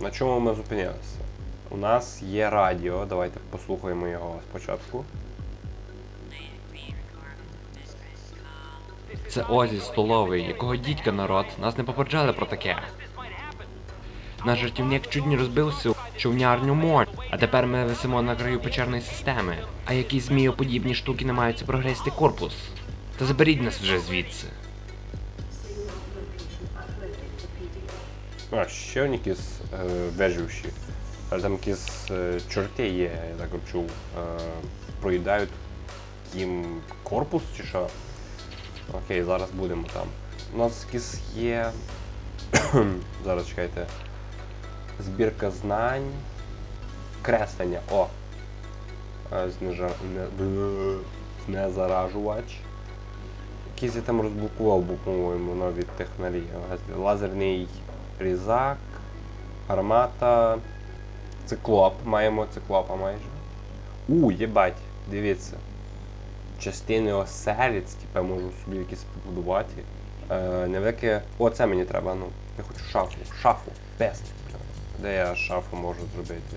На чому ми зупинилися? У нас є радіо, давайте послухаємо його спочатку. Це Озі столовий, якого дідька народ, нас не попереджали про таке. Наш жартівник чуть не розбився у човнярню морь, а тепер ми висимо на краю печерної системи. А якісь змієподібні штуки намагаються прогрести корпус. Та заберіть нас вже звідси. А, ще якісь е, виживші. Але там якісь е, чорти є, я так чув. Е, проїдають їм корпус чи що. Окей, зараз будемо там. У нас якісь є. зараз чекайте. Збірка знань. Креслення. О! Е, Знижа... Не... Знезаражувач. Якийсь я там розблокував, по-моєму, нові технології. Лазерний різак, гармата, циклоп. Маємо циклопа майже. У, єбать, дивіться. Частини оселіць, типу, можу собі якісь побудувати. Е, невелике. О, це мені треба, ну. Я хочу шафу. Шафу. Бест. Де я шафу можу зробити?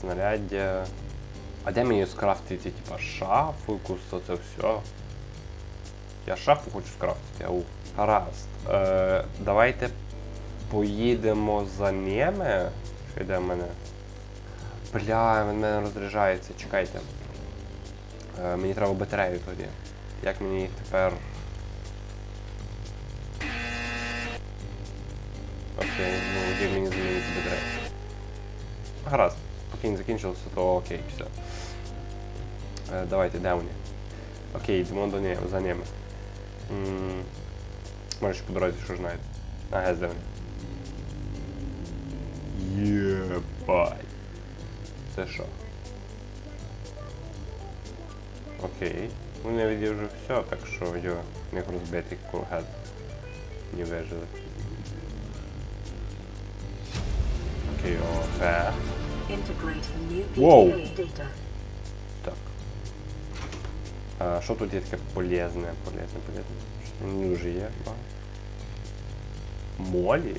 Знаряддя. А де мені скрафтити, типа, шафу, якусь це все? Я шафу хочу скрафтити, ау. Гаразд. Е, давайте поїдемо за ними. Що йде в мене? Бля, він мене розряджається, чекайте. Е, мені треба батарею тоді. Як мені їх тепер. Окей, ну як мені змінити батарею? Гаразд. Поки не закінчилося, то окей, все. Е, давайте, де вони? Окей, йдемо до не, за ними. Може по дорозі що знаєте. Ага, де вони. Єбать. Це що? Окей. Ну не віді вже все, так що йо, них розбитий кургет. Не вижили. Окей, new data. Так. А, що тут є таке полезне, полезне, полезне? Що Не дуже є, багато. Молі?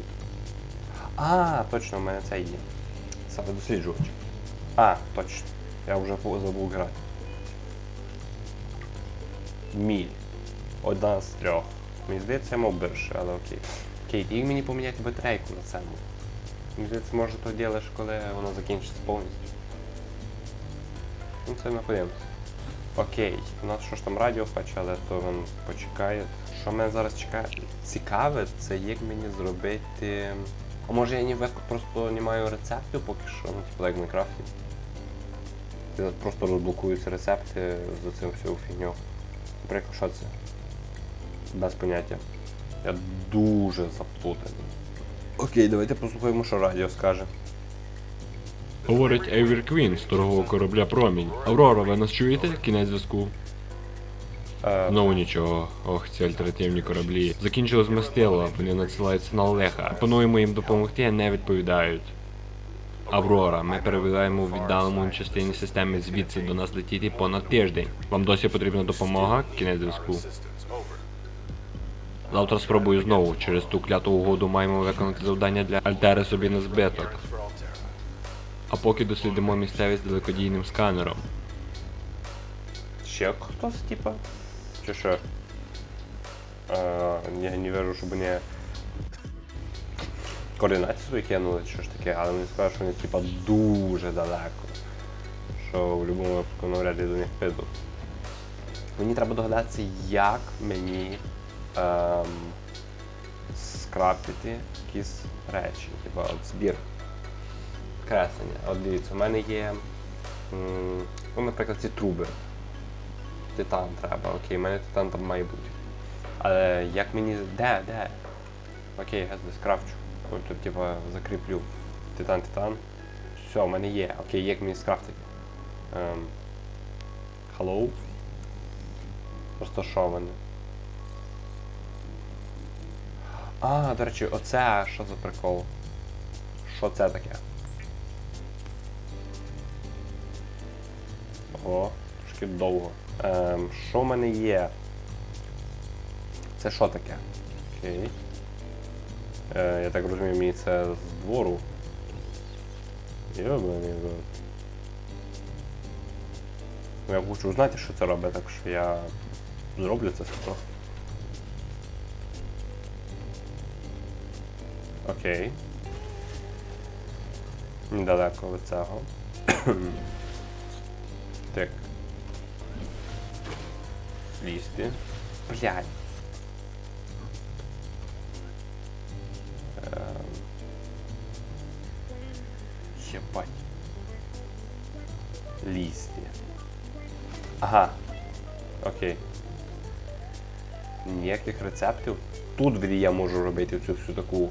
А, точно, у мене це є. Саме досліджувач. А, точно. Я вже забув грати. Міль. Одна з трьох. Мені здається, я мав більше, але окей. Окей, і мені поміняти батарейку на цьому. Мені здається, може то ділиш, коли воно закінчиться повністю. Ну це ми подивимося. Окей, у нас що ж там радіо хоче, але то він почекає. Що мене зараз чекає? Цікаве, це як мені зробити. А може я ні век просто не маю рецептів поки що, ну типу як в Майнкрафті. Просто розблокуються рецепти за цим всю фігню. Наприклад, що це? Без поняття. Я дуже заплутаний. Окей, давайте послухаємо, що радіо скаже. Говорить Евір Квін з торгового корабля Промінь. Аврора, ви нас чуєте? Кінець зв'язку. Знову нічого. Ох, ці альтернативні кораблі. Закінчили змастило, вони надсилають сигнал леха. Пропонуємо їм допомогти, а не відповідають. Аврора, ми перебуваємо в віддаленому частині системи звідси до нас летіти понад тиждень. Вам досі потрібна допомога? Кінець зв'язку. Завтра спробую знову. Через ту кляту угоду маємо виконати завдання для Альтери собі на збиток. А поки дослідимо місцевість далекодійним сканером. Ще хтось, типа? Чи що? Я не вижу, щоб вони координації свої кинули, чи ж таке, але мені сказали, що вони типа дуже далеко. Що в будь-якому випадку навряд ли до них піду. Мені треба догадатися, як мені ем, скрапити якісь речі, типа от збір креслення. От дивіться, у мене є, м, ну, наприклад, ці труби. Титан треба, окей, у мене титан там має бути. Але як мені. Де, де? Окей, я десь крафчу. Ой, Тут типа закріплю. Титан, титан. Все, у мене є. Окей, як мені скрафтити? Ем. Hello? Розташоване. А, до речі, оце що за прикол? Що це таке? О, трошки довго. Ем, що в мене є? Це що таке? Окей. Е, я так розумію, мені це з двору Йобаний. Ну, Я хочу знати, що це робить, так що я зроблю це скоро. Окей. Недалеко від цього. 200. Блядь. Ем, Єбать. Лісті. Ага. Окей. Ніяких рецептів. Тут я можу робити цю всю таку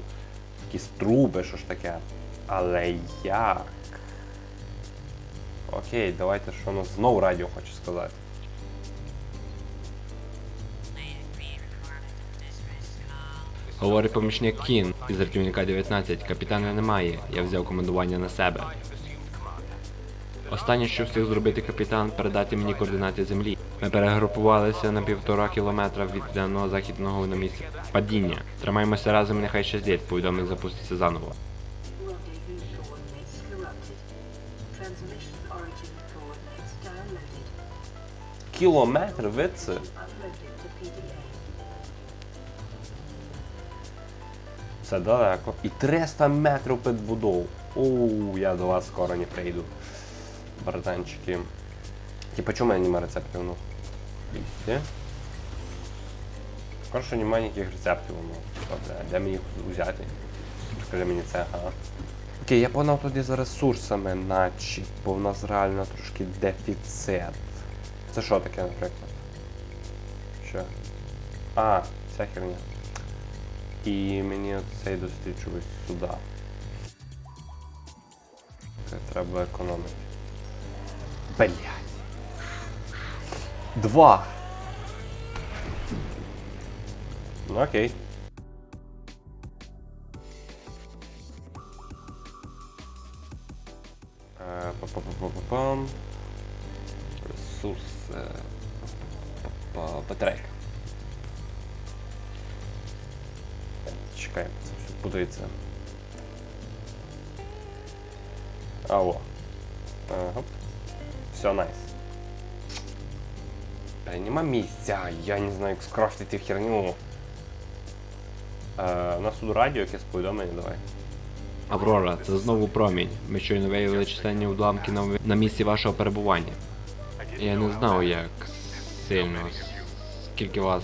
такі струби, що ж таке. Але як? Окей, давайте що у нас знову радіо хочу сказати. Говорить помічник Кін із рятівника 19. Капітана немає. Я взяв командування на себе. Останнє, що встиг зробити капітан, передати мені координати землі. Ми перегрупувалися на півтора кілометра від південного західного на місце падіння. Тримаємося разом, нехай щось діє, повідомлення запуститься заново. Кілометр від це? Це далеко. І 300 метрів під водою. Оу, я до вас скоро не прийду. Братанчики. Типа, чому мене немає рецептів? Ну. Поки що немає ніяких рецептів, ну. Де мені їх взяти? Скажи мені це, ага. Окей, я погнав тоді за ресурсами, наче, бо в нас реально трошки дефіцит. Це що таке, наприклад? Що? А, ця херня. І мені цей досліджувач сюди. Це треба економити. Блять. Два. Ну окей. Е. Ресурс. Батарейка. Чекаємо, це все будується. Алло. Ага. Все, найс. Нема місця, я не знаю, як скрафтити херню. Е, у нас тут радіо якесь повідомлення, давай. Аврора, це знову промінь. Ми щойно виявили численні уламки на, на місці вашого перебування. Я не знав, як сильно, скільки вас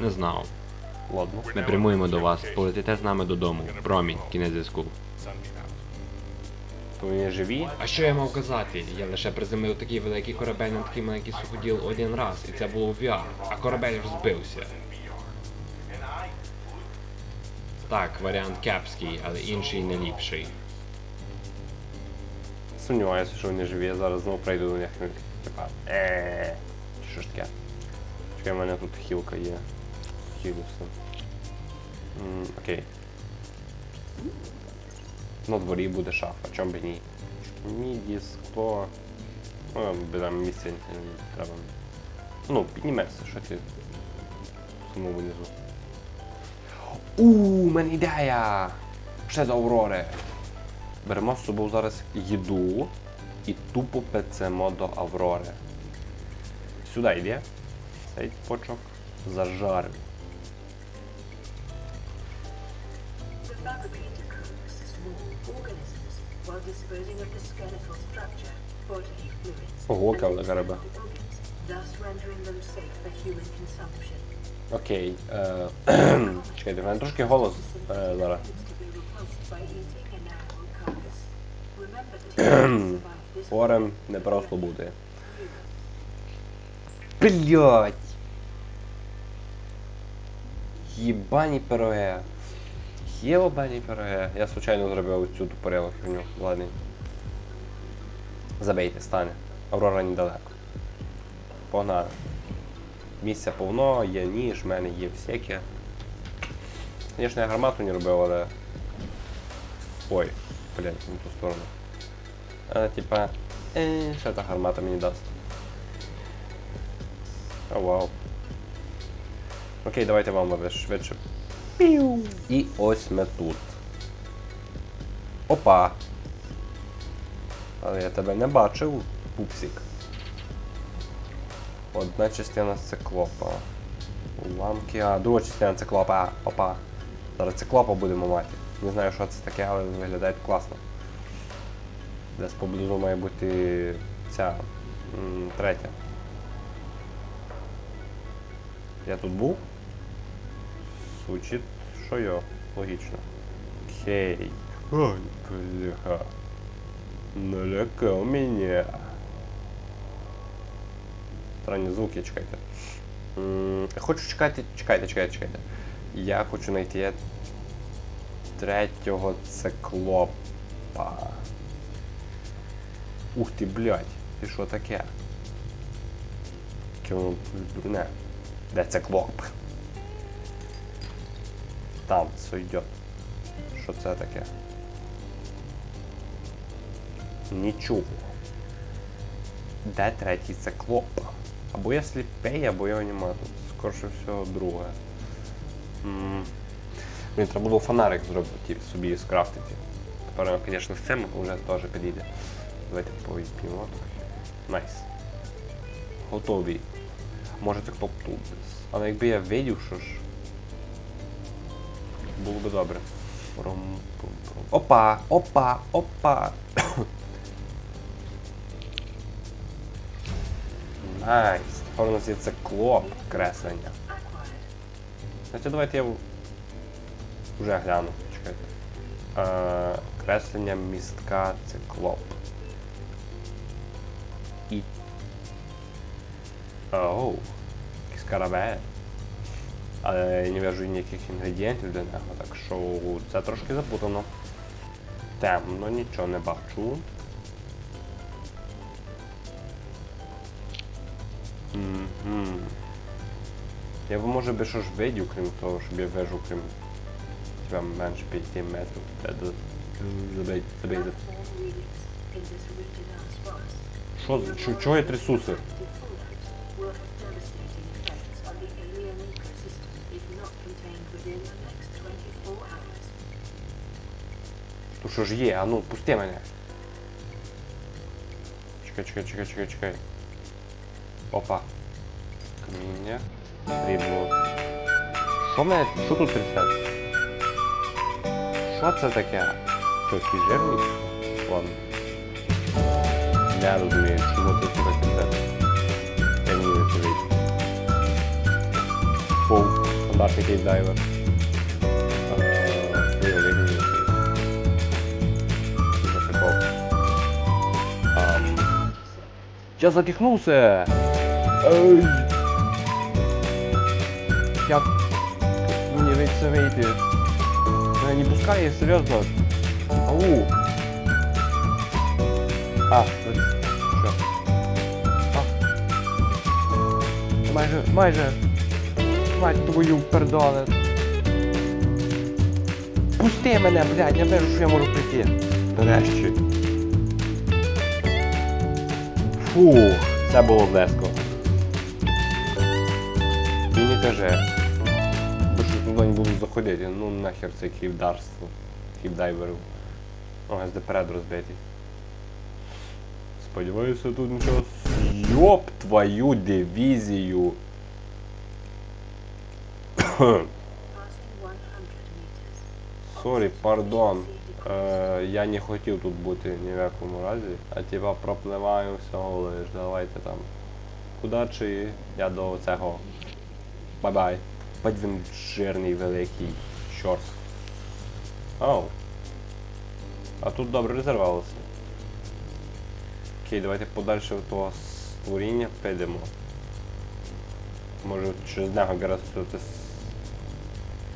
не знав. Ладно. Ми прямуємо до вас, полетите з нами додому. Промінь, кінець зв'язку. То вони живі? А що я мав казати? Я лише приземлив такий великий корабель на такий маленький суходіл один раз, і це було в VR, а корабель розбився. Так, варіант кепський, але інший не ліпший. Сумніваюся, що вони живі, я зараз знову прийду до них. Така. Еee. Що ж таке? Чекай, в мене тут хілка є. Хілюся. Окей. На дворі буде шафа, чом би ні. Міді, скло. Ну, беремо місце не треба. Ну, підніметься, що ти. Самому внизу. У, у мене ідея! Ще до Аврори. Беремо з собою зараз їду і тупо пецемо до Аврори. Сюди йде. Цей почок зажарив. Organisms while disposing of the skeletal structure, bodily fluids, риба. internal organs, thus rendering them safe for human consumption. Окей. Е, чекайте, в мене трошки голос е, зараз. To be repulsed by eating an animal carcass. Remember that humans survive this Хворим не просто бути. Блять! Єбані пироги. Єбані пироги. Я случайно зробив цю тупорилу херню. Ладно. Забейте, стане. Аврора недалеко. Погнали. Місця повно, є ніж, в мене є всяке. Звісно, я гармату не робив, але. Ой, блядь, не ту сторону. А, типа, е, що та гармата мені дасть? О, вау. Окей, давайте вам швидше. Піу. І ось ми тут. Опа. Але я тебе не бачив, пупсик. Одна частина циклопа. Уламки. А, друга частина циклопа. Опа. Зараз циклопа будемо мати. Не знаю, що це таке, але виглядає класно. Десь поблизу має бути ця третя. Я тут був? Звучить, що йо, логічно. Окей. Ой, бляха. Налякав мене. Странні звуки, чекайте. М, Хочу чекати, чекайте, чекайте, чекайте. Я хочу знайти третього циклопа. Ух ти, блядь, ти що таке? Яке воно дурне. Де циклоп? Там, йде. Що це таке? Нічого. Де третій циклоп? Або я сліпий, або його нема тут. Всього, друге. Мені треба було фонарик зробити собі скрафтити. Тепер, звісно, з цим вже теж підійде. Давайте повідпімо. Найс. Готові. Може це хто тут. Але якби я видів, що ж. Було би добре. Опа! Опа! Опа! Найс. Тепер у нас є циклоп креслення. Acquired. Значить, давайте я вже гляну. Чекайте. Е, креслення містка циклоп. І. Оу. Якийсь каравель. Але я не вижу ніяких інгредієнтів для нього, так що це трошки запутано. Темно, нічого не бачу. Мгм. Я б може би що ж видів, крім того, щоб я вижу, крім тебе менше 5 метрів. Забей, забей. Що, чого я трясуся? То що ж є, а ну, пусти мене. Чекай, чекай, чекай, чекай, чекай. Опа. Каміння. Срібло. Що мене, що тут трясеться? Що це таке? Що, якийсь жирний? Ладно. Я розумію, чому тут таке трясеться. Я не вмію це вийти. Фу, стандартний кейс-дайвер. Е, Я задихнулся! Ай! Я... Ведь выйти. Меня не пускай, серьезно. Ау! А, що? А. Майже, майже. Мать твою пердоне. Пусти мене, блядь, я вижу, що я можу прийти. Нарешті. Фух, це було близько. І не каже. Бо що туди не буду заходити. Ну нахер це ківдарство. Ківдайверів. О, СДПРед розбитий. Сподіваюся, тут нічого. Йоп твою дивізію. Passing 100 meters. Сорі, пардон. Е, я не хотів тут бути ні в якому разі. А типа пропливаю всього лиш. Давайте там. Куди чи я до цього. Бай-бай. Бать він жирний великий. Чорт. Оу. А тут добре розірвалося. Окей, давайте подальше в того створіння підемо. Може через нього.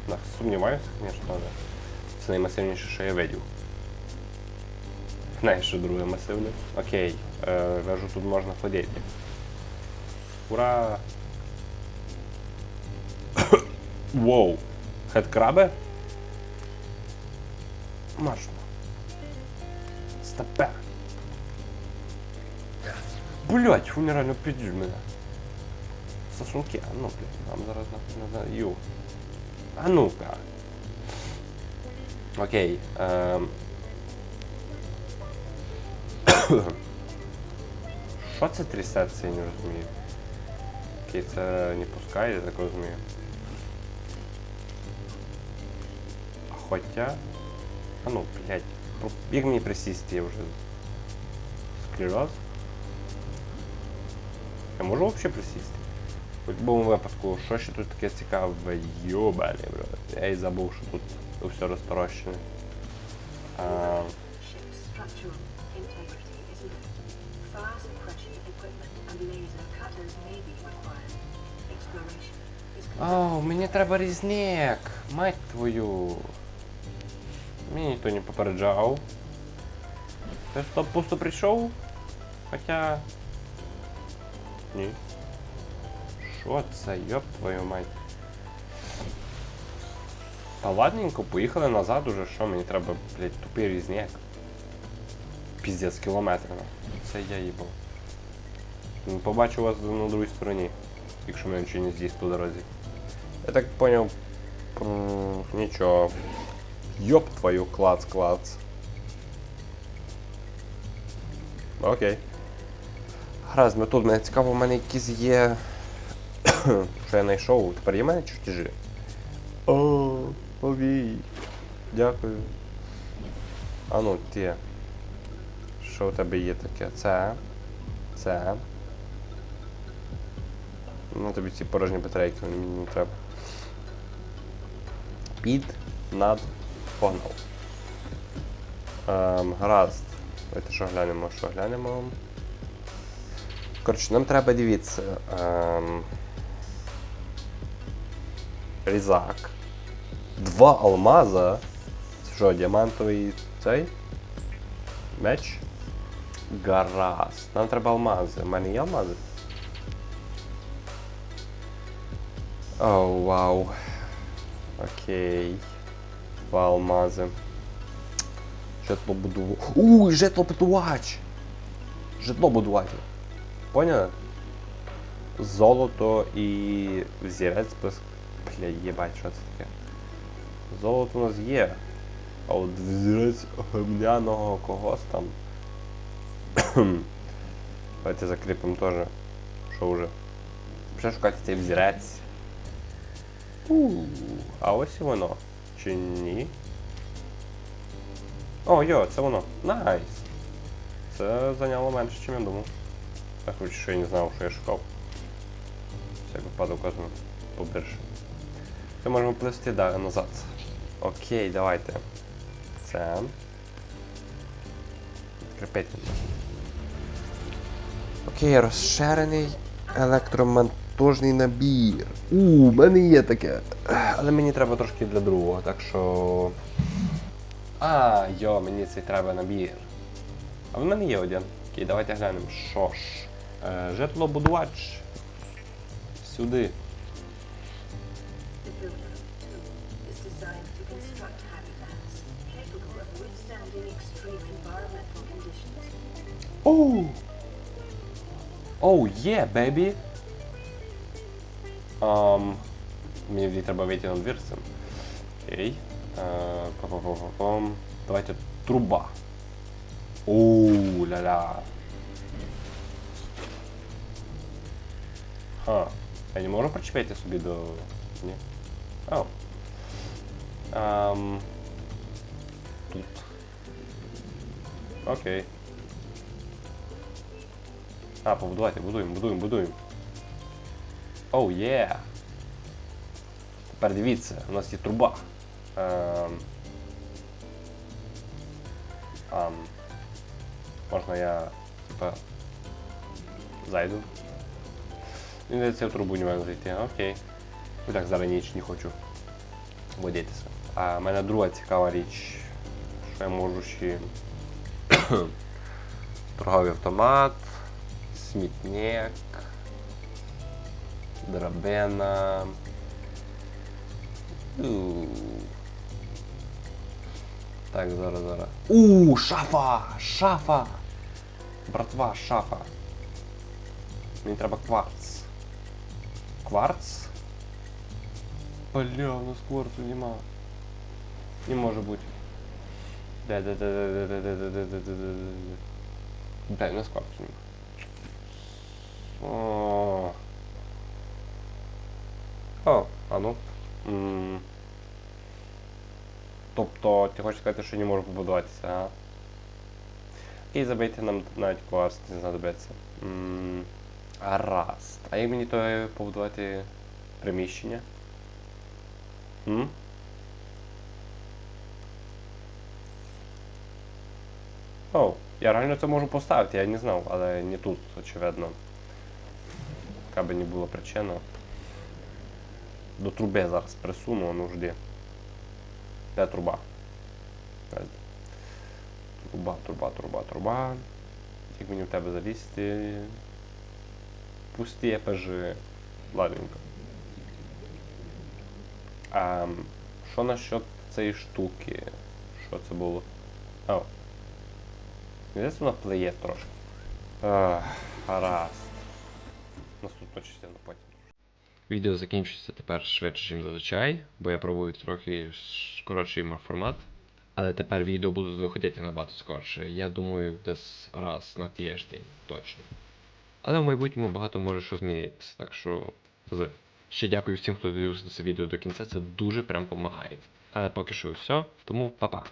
Да, сумніваюся, звісно, але це наймасивніше, що я видів. Знаєш, що друге масивне. Окей, е, вежу тут можна ходити. Ура! Воу! Хедкраби? Можна. Стопе. Блять, фу, нереально піджив мене. Сосунки, а ну, блядь, нам зараз надо. Ю. А ну-ка. Окей. ем. Що це трясеться, я не розумію. Окей, це не пускає, я так розумію. Хоча. А ну, блядь. Як мені присісти, я вже. Склероз? Я можу взагалі присісти? будь-якому випадку, що ще тут таке цікаве, Йобалі, бро. Я й забув, що тут все розторощене. А... Ау, мені треба різник, мать твою. Мені ніхто не попереджав. Ти ж пусто прийшов? Хоча... Ні. Що це, йоп твою мать? Та ладненько, поїхали назад уже, що мені треба, блядь, тупий різняк. Піздець кілометрів. Це я їбав. М, Побачу вас на другій стороні, якщо мене нічого не з'їсть по дорозі. Я так понял. м, Нічого. Йоп твою клац клац. Окей. Гаразд, ми тут мене цікаво, у мене якісь є. що я знайшов. Тепер є мене чертежі. О, повій. Дякую. А ну, ти. Що у тебе є таке? Це. Це. Ну тобі ці порожні батарейки мені не треба. Під, над, погнав. Ем, гаразд. Давайте що глянемо, що глянемо. Коротше, нам треба дивіться. Ем, різак. Два алмаза. Це що, діамантовий цей? Меч? Гаразд. Нам треба алмази. У мене є алмази? Оу, вау. Окей. Два алмази. Житлобудувач. Уй, житлобудувач! Житлобудувач. Поняли? Золото і взірець. Бля, їбать, що це таке? Золото у нас є. А от взірець гамняного когось там. Давайте закріпимо теж. Що вже? Вже шукати цей взірець. А ось і воно. Чи ні? О, йо, це воно. Найс. Це зайняло менше, ніж я думав. Так хоч що я не знав, що я шукав. Всяк випадок казано побільше. Це можемо плести да, назад. Окей, давайте. Це. Відкріпити. Окей, розширений електромонтажний набір. У, в мене є таке. Але мені треба трошки для другого, так що. А, йо, мені цей треба набір. А в мене є один. Окей, давайте глянемо. Що ж. Е, житлобудувач. Сюди. Оу! Оу, є, бебі! Ам, мені треба вийти на двір з цим. Окей. Е, па-па-па-па-пам. Давайте труба. Оу, ля-ля. Ха. Я не можу причепити собі до. Ні. О. Ам. Тут. Окей. А, побудувати, будуємо, будуємо, будуємо. Оу, є! Тепер дивіться, у нас є труба. Ем... Ам... Можна я, типа, зайду? Мені здається, в трубу не можна зайти, окей. І так зараз ніч не хочу водитися. А в мене друга цікава річ, що я можу ще торговий автомат, смітник, драбина. У. Так, зараз, зараз. У, шафа! Шафа! Братва, шафа. Мені треба кварц. Кварц? Бля, у нас кварцу нема. Не може бути. Де, де, де, де, де, де, О. О, а ну. М. Тобто, ти хочеш сказати, що не можу побудуватися, а? І забийте нам навіть кварц не знадобиться. М, Гаразд. А як мені то побудувати приміщення? М? О, я реально це можу поставити, я не знав, але не тут, очевидно. Яка би не була причина. До труби зараз присуну, а жди. Де труба? Труба, труба, труба, труба. Як мені в тебе залізти? Пусті епежи. Ладненько. А, що насчет цієї штуки? Що це було? О. Десь вона плеє трошки. Ах, гаразд. Наступну частину потім. Відео закінчується тепер швидше, ніж зазвичай, бо я пробую трохи коротший формат. Але тепер відео будуть виходити набагато скорше. Я думаю, десь раз на тиждень точно. Але в майбутньому багато може що змінитися, так що з. Ще дякую всім, хто дивився це відео до кінця, це дуже прям допомагає. Але поки що все, тому па-па.